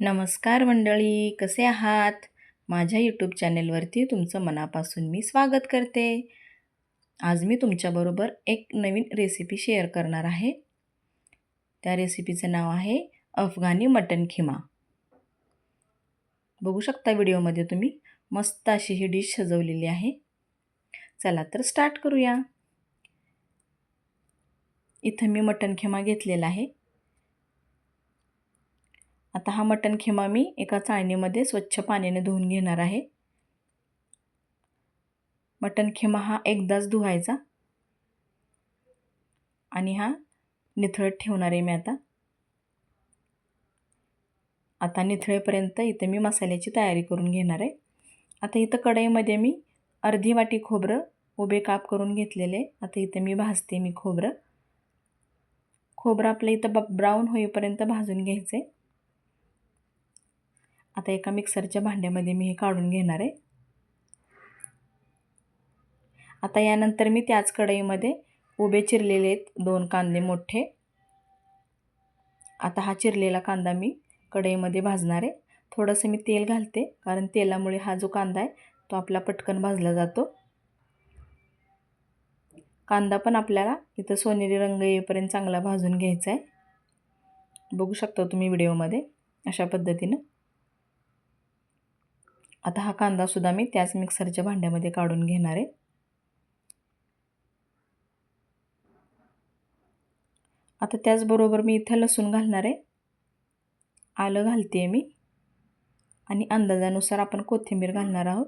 नमस्कार मंडळी कसे आहात? माझ्या यूट्यूब चॅनेलवरती तुमचं मनापासून मी स्वागत करते. आज मी तुमच्याबरोबर एक नवीन रेसिपी शेअर करणार आहे. त्या रेसिपीचं नाव आहे अफगाणी मटन खिमा. बघू शकता व्हिडिओमध्ये तुम्ही मस्त अशी ही डिश सजवलेली आहे. चला तर स्टार्ट करूया. इथं मी मटन खिमा घेतलेला आहे. आता हा मटण खिमा मी एका चाळणीमध्ये स्वच्छ पाण्याने धुवून घेणार आहे. मटण खिमा हा एकदाच धुवायचा. आणि हा निथळत ठेवणार आहे मी आता. आता निथळेपर्यंत इथं मी मसाल्याची तयारी करून घेणार आहे. आता इथं कढईमध्ये मी अर्धी वाटी खोबरं उभे काप करून घेतलेले. आता इथं मी भाजते मी खोबरं. खोबरं आपलं इथं ब ब्राऊन होईपर्यंत भाजून घ्यायचं. आहे आता एका मिक्सरच्या भांड्यामध्ये मी हे काढून घेणार आहे. आता यानंतर मी त्याच कढईमध्ये उभे चिरलेले आहेत दोन कांदे मोठे. आता हा चिरलेला कांदा मी कढईमध्ये भाजणार आहे. थोडंसं मी तेल घालते कारण तेलामुळे हा जो कांदा आहे तो आपला पटकन भाजला जातो. कांदा पण आपल्याला इथं सोनेरी रंग येईपर्यंत चांगला भाजून घ्यायचा आहे. बघू शकता तुम्ही व्हिडिओमध्ये अशा पद्धतीनं. आता हा कांदासुद्धा मी त्याच मिक्सरच्या भांड्यामध्ये काढून घेणार आहे. आता त्याचबरोबर मी इथं लसूण घालणार आहे. आलं घालते मी. आणि अंदाजानुसार आपण कोथिंबीर घालणार आहोत.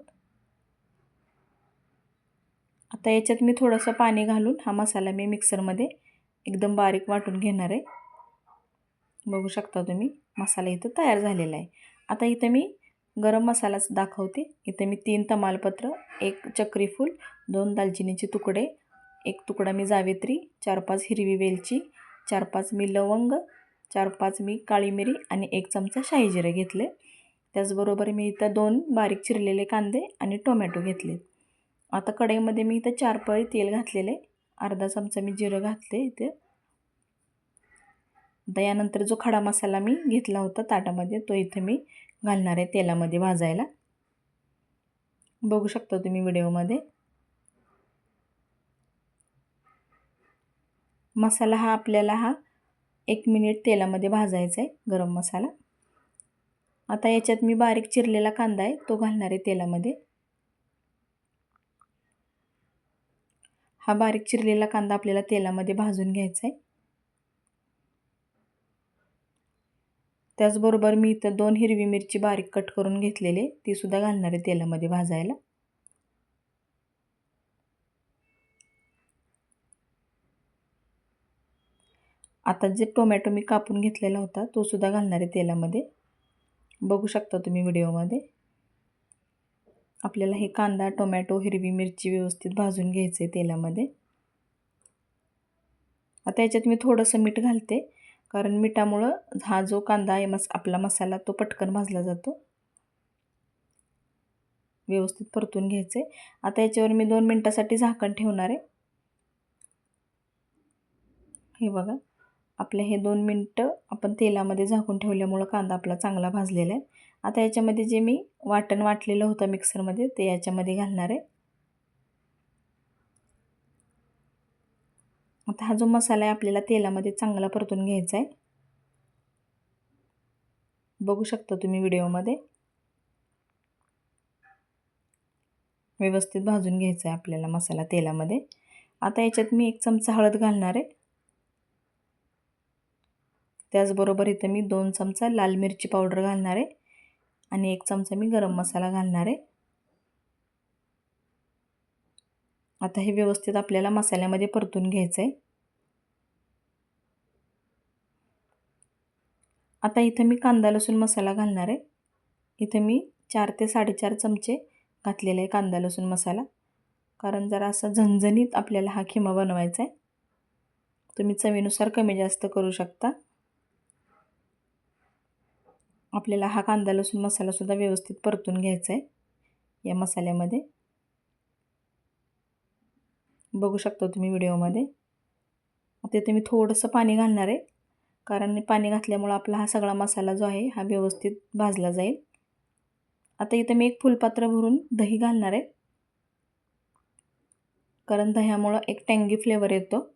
आता याच्यात मी थोडंसं पाणी घालून हा मसाला मी मिक्सरमध्ये एकदम बारीक वाटून घेणार आहे. बघू शकता तुम्ही मसाला इथं तयार झालेला आहे. आता इथं मी गरम मसालाच दाखवते. इथे मी तीन तमालपत्र एक चक्रीफूल दोन दालचिनीचे तुकडे एक तुकडा मी जावेत्री चार पाच हिरवी वेलची चार पाच मी लवंग चार पाच मी काळी मिरी आणि एक चमचा शाही जिरे घेतले. त्याचबरोबर मी इथं दोन बारीक चिरलेले कांदे आणि टोमॅटो घेतले. आता कढईमध्ये मी इथं चार पळी तेल घातलेले. अर्धा चमचा मी जिरं घातले इथे. आता यानंतर जो खडा मसाला मी घेतला होता ताटामध्ये तो इथे मी घालणार आहे तेलामध्ये भाजायला. बघू शकता तुम्ही व्हिडिओमध्ये. मसाला हा आपल्याला हा एक मिनिट तेलामध्ये भाजायचा आहे गरम मसाला. आता याच्यात मी बारीक चिरलेला कांदा आहे तो घालणार आहे तेलामध्ये. हा बारीक चिरलेला कांदा आपल्याला तेलामध्ये भाजून घ्यायचा आहे. त्याचबरोबर मी इथं दोन हिरवी मिरची बारीक कट करून घेतलेले तीसुद्धा घालणार आहे तेलामध्ये भाजायला. आता जे टोमॅटो मी कापून घेतलेला होता तो सुद्धा घालणार आहे तेलामध्ये. बघू शकता तुम्ही व्हिडिओमध्ये. आपल्याला हे कांदा टोमॅटो हिरवी मिरची व्यवस्थित भाजून घ्यायचं आहे तेलामध्ये. आता याच्यात मी थोडंसं मीठ घालते. कारण मिठामुळं हा जो कांदा आहे मस आपला मसाला तो पटकन भाजला जातो. व्यवस्थित परतून घ्यायचे. आता याच्यावर मी दोन मिनटासाठी झाकण ठेवणार आहे. हे बघा. आपले हे दोन मिनटं आपण तेलामध्ये झाकून ठेवल्यामुळं कांदा आपला चांगला भाजलेला आहे. आता याच्यामध्ये जे मी वाटण वाटलेलं होतं मिक्सरमध्ये ते याच्यामध्ये घालणार आहे. आता हा जो मसाला आहे आपल्याला तेलामध्ये चांगला परतून घ्यायचा आहे. बघू शकता तुम्ही व्हिडिओमध्ये. व्यवस्थित भाजून घ्यायचा आहे आपल्याला मसाला तेलामध्ये. आता याच्यात मी एक चमचा हळद घालणार आहे. त्याचबरोबर इथं मी दोन चमचा लाल मिरची पावडर घालणार आहे. आणि एक चमचा मी गरम मसाला घालणार आहे. आता हे व्यवस्थित आपल्याला मसाल्यामध्ये परतून घ्यायचं आहे आता इथं मी कांदा लसूण मसाला घालणार आहे. इथं मी चार ते साडेचार चमचे घातलेले आहे कांदा लसूण मसाला. कारण जरा असं झणझणीत आपल्याला हा खिमा बनवायचा आहे तुम्ही चवीनुसार कमी जास्त करू शकता. आपल्याला हा कांदा लसूण मसालासुद्धा व्यवस्थित परतून घ्यायचा आहे या मसाल्यामध्ये. बघू शकता तुम्ही व्हिडिओमध्ये. आता मी थोडंसं पाणी घालणार आहे. कारण पाणी घातल्यामुळं आपला हा सगळा मसाला जो आहे हा व्यवस्थित भाजला जाईल. आता इथं मी एक फुलपात्र भरून दही घालणार आहे. कारण दह्यामुळं एक टँगी फ्लेवर येतो.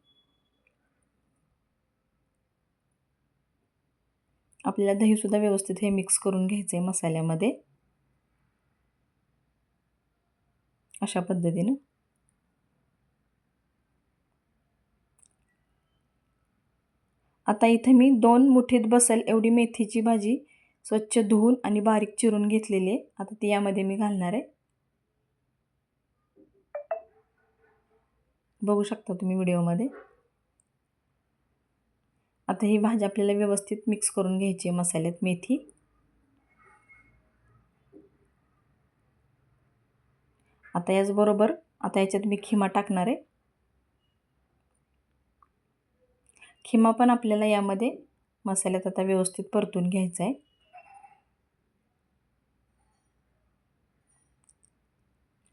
आपल्याला दहीसुद्धा व्यवस्थित हे मिक्स करून घ्यायचं आहे मसाल्यामध्ये. अशा पद्धतीनं. आता इथं मी दोन मुठीत बसेल एवढी मेथीची भाजी स्वच्छ धुवून आणि बारीक चिरून घेतलेली आहे. आता ती यामध्ये मी घालणार आहे. बघू शकता तुम्ही व्हिडिओमध्ये. आता ही भाजी आपल्याला व्यवस्थित मिक्स करून घ्यायची आहे मसाल्यात मेथी. आता याचबरोबर आता याच्यात मी खिमा टाकणार आहे. खिमा पण आपल्याला यामध्ये मसाल्यात आता व्यवस्थित परतून घ्यायचा आहे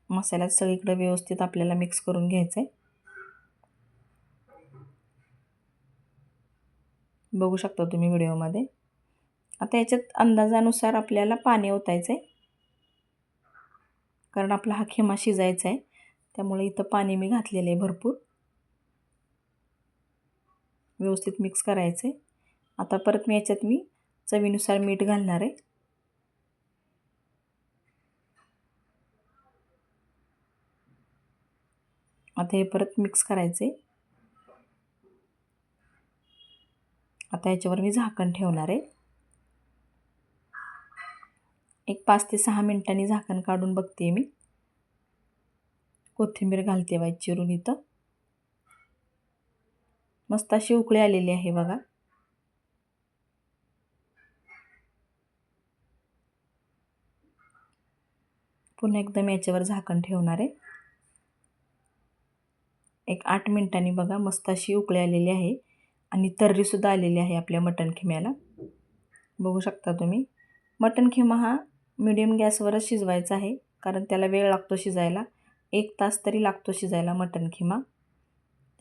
मसाल्यात सगळीकडे व्यवस्थित आपल्याला मिक्स करून घ्यायचं आहे बघू शकता तुम्ही व्हिडिओमध्ये. आता याच्यात अंदाजानुसार आपल्याला पाणी ओतायचं आहे कारण आपला हा खिमा शिजायचा आहे त्यामुळे इथं पाणी मी घातलेलं आहे भरपूर. व्यवस्थित मिक्स करायचं. आहे आता परत मी याच्यात मी चवीनुसार मीठ घालणार आहे. आता हे परत मिक्स करायचे. आता याच्यावर मी झाकण ठेवणार आहे. एक पाच ते सहा मिनिटांनी झाकण काढून बघते मी. कोथिंबीर घालते बाई चिरून इथं. मस्त अशी उकळी आलेली आहे बघा. पुन्हा एकदम याच्यावर झाकण ठेवणार आहे. एक आठ मिनिटांनी बघा मस्त अशी उकळी आलेली आहे आणि तर्रीसुद्धा आलेली आहे आपल्या मटण खिम्याला. बघू शकता तुम्ही. मटण खिमा हा मिडियम गॅसवरच शिजवायचा आहे कारण त्याला वेळ लागतो शिजायला. एक तास तरी लागतो शिजायला मटण खिमा.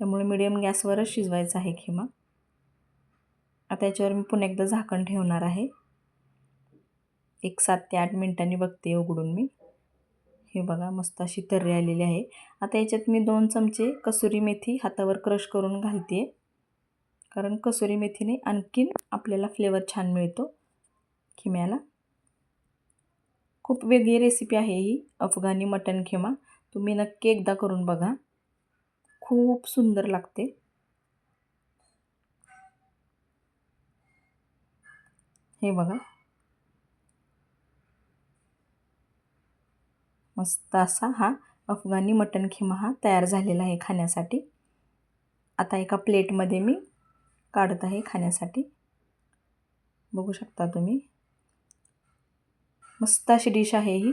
त्यामुळे मिडियम गॅसवरच शिजवायचं आहे खिमा. आता याच्यावर मी पुन्हा एकदा झाकण ठेवणार आहे. एक सात ते आठ मिनटांनी बघते उघडून मी. हे बघा मस्त अशी तर्री आलेली आहे. आता याच्यात मी दोन चमचे कसुरी मेथी हातावर क्रश करून घालते कारण कसुरी मेथीने आणखीन आपल्याला फ्लेवर छान मिळतो खिम्याला. खूप वेगळी रेसिपी आहे ही अफगाणी मटन खिमा. तुम्ही नक्की एकदा करून बघा. खूप सुंदर लागते. हे बघा. मस्त असा हा अफगाणी मटन खिमा हा तयार झालेला आहे खाण्यासाठी. आता एका प्लेटमध्ये मी काढत आहे खाण्यासाठी. बघू शकता तुम्ही. मस्त अशी डिश आहे ही.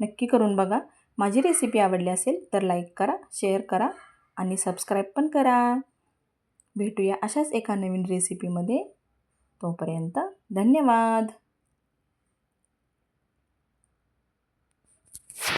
नक्की करून बघा. माझी रेसिपी आवडली असेल तर लाईक करा शेअर करा. आणि सबस्क्राईब पण करा. भेटूया अशाच एका नवीन रेसिपीमध्ये तोपर्यंत धन्यवाद.